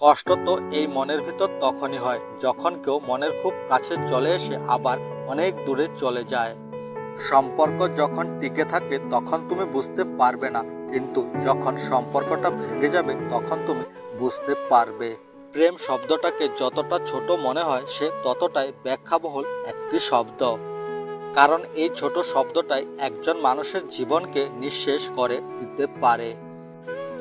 কষ্ট তো এই মনের ভিতর তখনই হয়, যখন কেউ মনের খুব কাছে চলে এসে আবার অনেক দূরে চলে যায়। সম্পর্ক যখন টিকে থাকে, তখন তুমি বুঝতে পারবে না, কিন্তু যখন সম্পর্কটা ভেঙে যাবে, তখন তুমি বুঝতে পারবে। প্রেম শব্দটাকে যতটা ছোট মনে হয়, সে ততটাই ব্যাখ্যাবহুল একটি শব্দ। কারণ এই ছোট শব্দটাই একজন মানুষের জীবনকে নিঃশেষ করে দিতে পারে।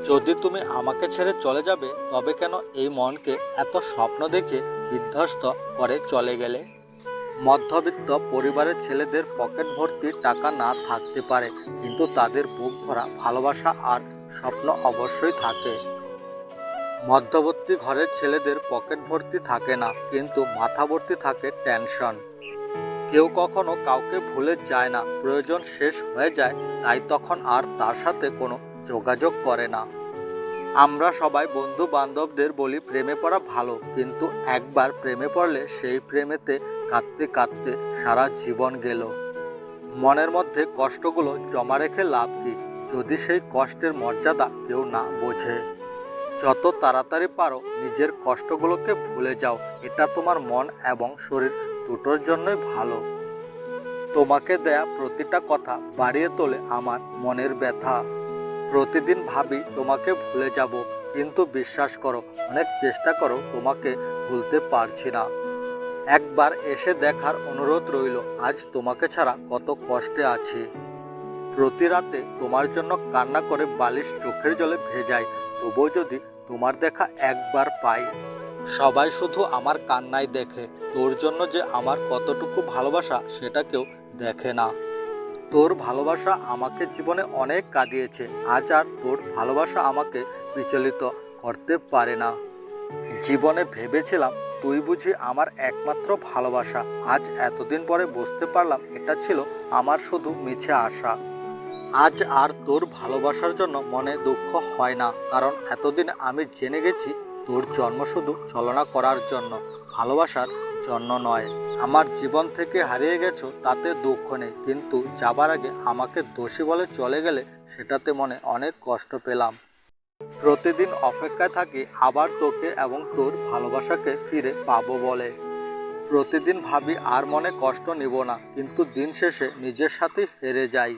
যদি তুমি আমাকে ছেড়ে চলে যাবে, তবে কেন এই মনকে এত স্বপ্ন দেখে বিধ্বস্ত করে চলে গেলে? মধ্যবিত্ত পরিবারের ছেলেদের পকেট ভর্তি টাকা না থাকতে পারে, কিন্তু তাদের বুক ভরা ভালোবাসা আর স্বপ্ন অবশ্যই থাকে। মধ্যবর্তী ঘরের ছেলেদের পকেট ভর্তি থাকে না, কিন্তু মাথা ভর্তি থাকে টেনশন। কেউ কখনো কাউকে ভুলে যায় না, প্রয়োজন শেষ হয়ে যায়, তাই তখন আর তার সাথে কোনো যোগাযোগ করে না। আমরা সবাই বন্ধু বান্ধবদের বলি প্রেমে পড়া ভালো, কিন্তু একবার প্রেমে পড়লে সেই প্রেমেতে কাঁদতে কাঁদতে সারা জীবন গেল। মনের মধ্যে কষ্টগুলো জমা রেখে লাভ কি? যদি সেই কষ্টের মর্যাদা কেউ না বোঝে। যত তাড়াতাড়ি পারো, নিজের কষ্টগুলোকে ভুলে যাও। এটা তোমার মন এবং শরীর দুটোর জন্যই ভালো। তোমাকে দেয়া প্রতিটা কথা বাড়িয়ে তোলে আমার মনের ব্যথা। প্রতিদিন ভাবি তোমাকে ভুলে যাব, কিন্তু বিশ্বাস করো, অনেক চেষ্টা করো, তোমাকে ভুলতে পারছি না। একবার এসে দেখার অনুরোধ রইল, আজ তোমাকে ছাড়া কত কষ্টে আছি। প্রতি রাতে তোমার জন্য কান্না করে বালিশ চোখের জলে ভেজাই, তবুও যদি তোমার দেখা একবার পাই। সবাই শুধু আমার কান্নাই দেখে, তোর জন্য যে আমার কতটুকু ভালোবাসা, সেটা কেউ দেখে না। তোর ভালোবাসা আমাকে জীবনে অনেক কাঁদিয়েছে। আজ আর তোর ভালোবাসা আমাকে বিচলিত করতে পারে না। জীবনে ভেবেছিলাম, তুই বুঝি আমার একমাত্র ভালোবাসা। আজ এতদিন পরে বুঝতে পারলাম, এটা ছিল আমার শুধু মিছে আশা। আজ আর তোর ভালোবাসার জন্য মনে দুঃখ হয় না, কারণ এতদিন আমি জেনে গেছি তোর জন্ম শুধু চলনা করার জন্য। ভালোবাসার জন্য নয়। আমার জীবন থেকে হারিয়ে গেছো, তাতে দুঃখ নেই। কিন্তু যাবার আগে আমাকে দোষী বলে চলে গেলে সেটাতে মনে অনেক কষ্ট পেলাম। প্রতিদিন অপেক্ষায় থাকি আবার তোকে এবং তোর ভালোবাসাকে ফিরে পাবো বলে। প্রতিদিন ভাবি আর মনে কষ্ট নিব না, কিন্তু দিন শেষে নিজের সাথে হেরে যাই।